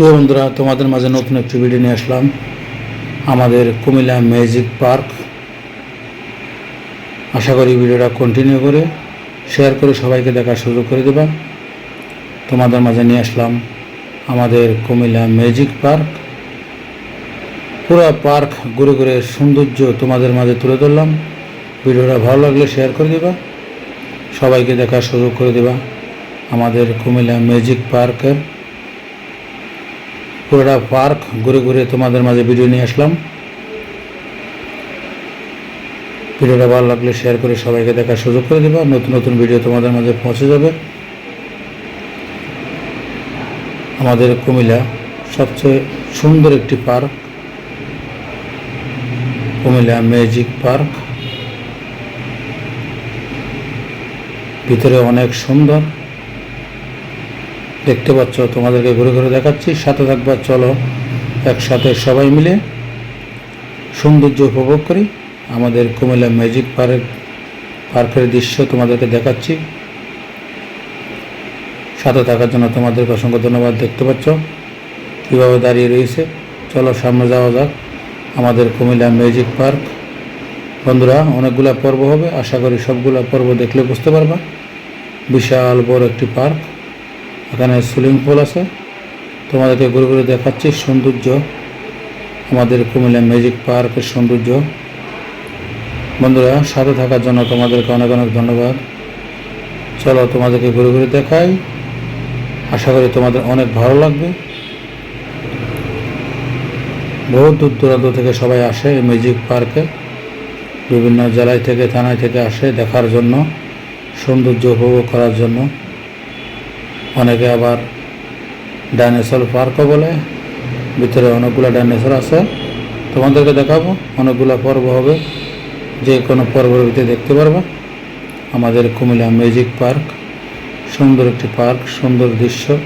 প্রিয় বন্ধুরা, তোমাদের মাঝে নতুন একটি ভিডিও নিয়ে আসলাম। আমাদের কুমিল্লা ম্যাজিক পার্ক আশা করি ভিডিওটা কন্টিনিউ করে শেয়ার করে সবাইকে দেখার সুযোগ করে দেবা। তোমাদের মাঝে নিয়ে আসলাম আমাদের কুমিল্লা ম্যাজিক পার্ক পুরো পার্ক ঘুরে ঘুরে সৌন্দর্য তোমাদের মাঝে তুলে ধরলাম। ভিডিওটা ভালো লাগলে শেয়ার করে দেবা। সবাইকে দেখার সুযোগ করে দেবা। আমাদের কুমিল্লা ম্যাজিক পার্কের পুরোটা পার্ক ঘুরে ঘুরে তোমাদের মাঝে ভিডিও নিয়ে আসলাম। ভিডিওটা ভালো লাগলে শেয়ার করে সবাইকে দেখার সুযোগ করে দেবা। নতুন নতুন ভিডিও তোমাদের মাঝে পৌঁছে যাবে। আমাদের কুমিল্লা সবচেয়ে সুন্দর একটি পার্ক। কুমিল্লা ম্যাজিক পার্ক ভিতরে অনেক সুন্দর। দেখতে পাচ্ছ, তোমাদেরকে ঘুরে ঘুরে দেখাচ্ছি। সাথে থাকবা, চলো একসাথে সবাই মিলে সৌন্দর্য উপভোগ করি। আমাদের কুমিল্লা ম্যাজিক পার্ক পার্কের দৃশ্য তোমাদেরকে দেখাচ্ছি। সাথে থাকার জন্য তোমাদেরকে অসংখ্য ধন্যবাদ দেখতে পাচ্ছ। কীভাবে দাঁড়িয়ে রয়েছে? চলো, সামনে যাওয়া যাক। আমাদের কুমিল্লা ম্যাজিক পার্ক। বন্ধুরা, অনেকগুলা পর্ব হবে। আশা করি সবগুলা পর্ব দেখলে বুঝতে পারবা। বিশাল বড় একটি পার্ক। এখানে সুইমিং পুল আছে। তোমাদেরকে ঘুরে ঘুরে দেখাচ্ছি সৌন্দর্য। আমাদের কুমিল্লা ম্যাজিক পার্কের সৌন্দর্য। বন্ধুরা, সাথে থাকার জন্য তোমাদেরকে অনেক অনেক ধন্যবাদ। চলো তোমাদেরকে ঘুরে ঘুরে দেখাই। আশা করি তোমাদের অনেক ভালো লাগবে। বহু দূর দূরান্ত থেকে সবাই আসে এই ম্যাজিক পার্কে। বিভিন্ন জেলায় থেকে, থানায় থেকে আসে দেখার জন্য, সৌন্দর্য উপভোগ করার জন্য। অনেকে আবার ডাইনোসর পার্কও বলে, ভিতরে অনেকগুলো ডাইনোসর আছে। তোমাদেরকে দেখাবো, অনেকগুলো পর্ব হবে। যে কোনো পর্বের ভিতরে দেখতে পারবা। আমাদের কুমিল্লা মিউজিক পার্ক, সুন্দর একটি পার্ক, সুন্দর দৃশ্য।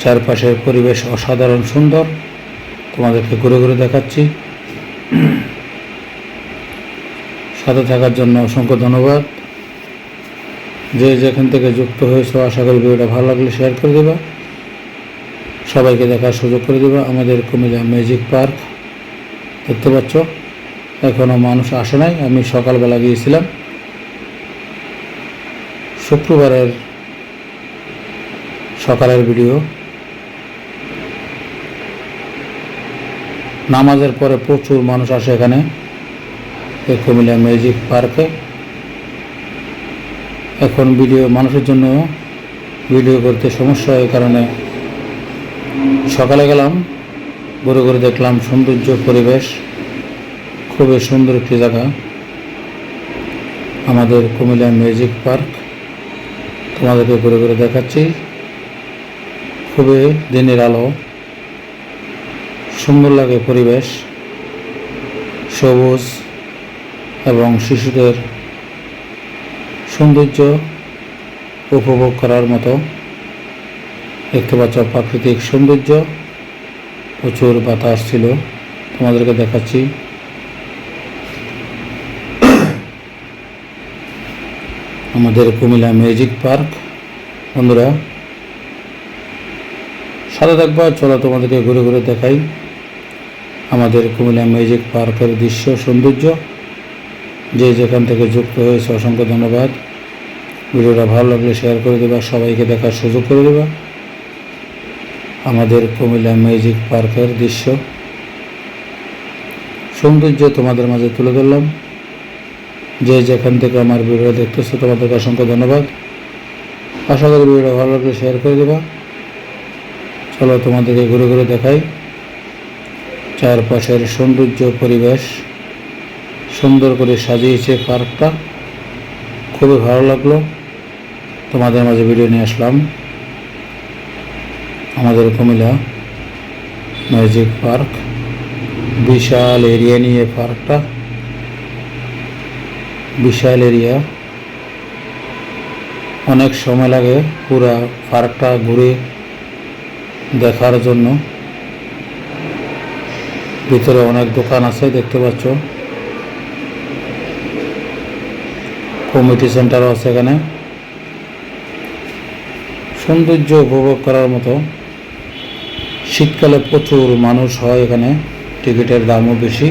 চারপাশের পরিবেশ অসাধারণ সুন্দর। তোমাদেরকে ঘুরে ঘুরে দেখাচ্ছি। সাথে থাকার জন্য অসংখ্য ধন্যবাদ। যে যেখান থেকে যুক্ত হয়েছে, আশা করি ভিডিওটা ভালো লাগলে শেয়ার করে দেবা। সবাইকে দেখার সুযোগ করে দেবা। আমাদের কুমিল্লা ম্যাজিক পার্ক দেখতে পাচ্ছ এখনও মানুষ আসে নাই। আমি সকালবেলা গিয়েছিলাম। শুক্রবারের সকালের ভিডিও নামাজের পরে প্রচুর মানুষ আসে এখানে, এই কুমিল্লা ম্যাজিক পার্কে এখন ভিডিও মানুষের জন্য ভিডিও করতে সমস্যা হয় কারণে সকালে গেলাম ঘুরে ঘুরে দেখলাম সৌন্দর্য পরিবেশ খুবই সুন্দর একটি জায়গা। আমাদের কুমিল্লা মিউজিক পার্ক, তোমাদেরকে ঘুরে ঘুরে দেখাচ্ছি। খুবই দিনের আলো, সুন্দর লাগে পরিবেশ, সবুজ এবং শিশুদের সৌন্দর্য উপভোগ করার মতো দেখতে পাচ্ছ প্রাকৃতিক সৌন্দর্য। প্রচুর বাতাস ছিল। তোমাদেরকে দেখাচ্ছি। আমাদের কুমিল্লা ম্যাজিক পার্ক। বন্ধুরা, সাথে থাকবা, চলো তোমাদেরকে ঘুরে ঘুরে দেখাই। আমাদের কুমিল্লা ম্যাজিক পার্কের দৃশ্য সৌন্দর্য। যে যেখান থেকে যুক্ত হয়েছে, অসংখ্য ধন্যবাদ। ভিডিওটা ভালো লাগলে শেয়ার করে দেবা, সবাইকে দেখার সুযোগ করে দেবা। আমাদের কুমিল্লা ম্যাজিক পার্কের দৃশ্য। সৌন্দর্য তোমাদের মাঝে তুলে ধরলাম। যে যেখান থেকে আমার ভিডিও দেখতেছো তোমাদেরকে অসংখ্য ধন্যবাদ। আশা করি ভিডিওটা ভালো লাগলে শেয়ার করে দেবা। চলো তোমাদেরকে ঘুরে ঘুরে দেখাই। চারপাশের সৌন্দর্য, পরিবেশ। সুন্দর করে সাজিয়েছে পার্কটা। খুবই ভালো লাগল। তোমাদের মাঝে ভিডিও নিয়ে আসলাম। আমাদের কুমিল্লা ম্যাজিক পার্ক বিশাল এরিয়া নিয়ে পার্কটা। বিশাল এরিয়া অনেক সময় লাগে পুরা পার্কটা ঘুরে দেখার জন্য। ভিতরে অনেক দোকান আছে, দেখতে পাচ্ছ। কমিটি সেন্টারও আছে এখানে। সৌন্দর্য উপভোগ করার মতো শীতকালে প্রচুর মানুষ হয় এখানে। টিকিটের দামও বেশি।